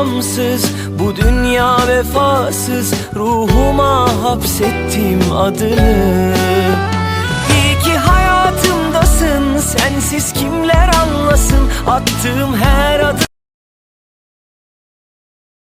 anlamsız, bu dünya vefasız Ruhuma hapsettim adını. İyi ki hayatımdasın, sensiz kimler anlasın Attığım her adım